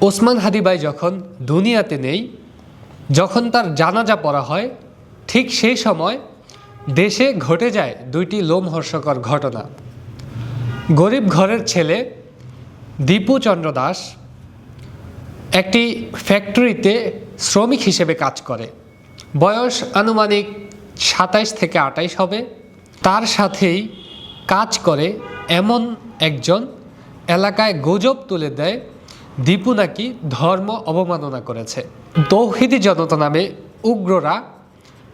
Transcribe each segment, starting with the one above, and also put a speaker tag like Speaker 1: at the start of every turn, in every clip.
Speaker 1: ওসমান হাদিবাই যখন দুনিয়াতে নেই, যখন তার জানাজা পড়া হয়, ঠিক সেই সময় দেশে ঘটে যায় দুইটি লোমহর্ষকর ঘটনা। গরিব ঘরের ছেলে দীপু চন্দ্র দাস একটি ফ্যাক্টরিতে শ্রমিক হিসেবে কাজ করে। বয়স আনুমানিক সাতাইশ থেকে আটাইশ হবে। তার সাথেই কাজ করে এমন একজন এলাকায় গুজব তুলে দেয় দীপু নাকি ধর্ম অবমাননা করেছে। তৌহিদি জনতা নামে উগ্ররা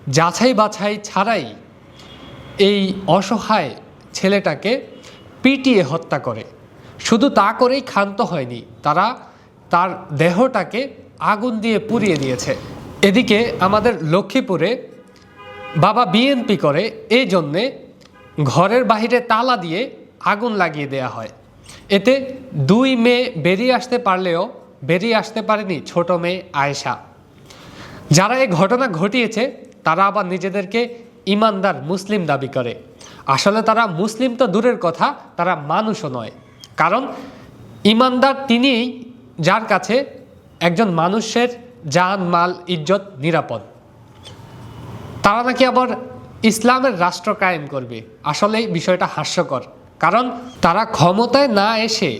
Speaker 1: যাছাই বাছাই ছাড়াই এই অসহায় ছেলেটাকে পিটিয়ে হত্যা করে। শুধু তা করেই ক্ষান্ত হয়নি, তারা তার দেহটাকে আগুন দিয়ে পুড়িয়ে দিয়েছে। এদিকে আমাদের লক্ষ্মীপুরে বাবা বিএনপি করে এই জন্যে ঘরের বাহিরে তালা দিয়ে আগুন লাগিয়ে দেয়া হয়। এতে দুই মেয়ে বেরিয়ে আসতে পারলেও বেরিয়ে আসতে পারেনি ছোট মেয়ে আয়েশা। যারা এই ঘটনা ঘটিয়েছে, তারা আবার নিজেদেরকে ইমানদার মুসলিম দাবি করে। আসলে তারা মুসলিম তো দূরের কথা, তারা মানুষও নয়। কারণ ইমানদার তিনিই যার কাছে একজন মানুষের জান, মাল, ইজ্জত নিরাপদ। তারা নাকি আবার ইসলামের রাষ্ট্র কায়েম করবে। আসলে বিষয়টা হাস্যকর। কারণ তারা ক্ষমতায় না এসে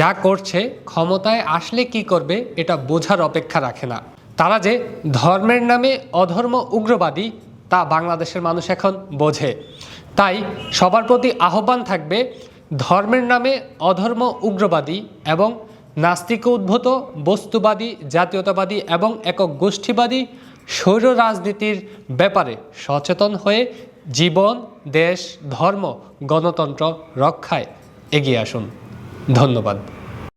Speaker 1: যা করছে, ক্ষমতায় আসলে কি করবে, এটা বোঝার অপেক্ষা রাখে না। তারা যে ধর্মের নামে অধর্ম উগ্রবাদী, তা বাংলাদেশের মানুষ এখন বোঝে। তাই সবার প্রতি আহ্বান থাকবে, ধর্মের নামে অধর্ম উগ্রবাদী এবং নাস্তিক উদ্ভূত, বস্তুবাদী, জাতীয়তাবাদী এবং একক গোষ্ঠীবাদী স্বৈর রাজনীতির ব্যাপারে সচেতন হয়ে জীবন দেশ ধর্ম গণতন্ত্র রক্ষায় এগিয়ে আসুন। ধন্যবাদ।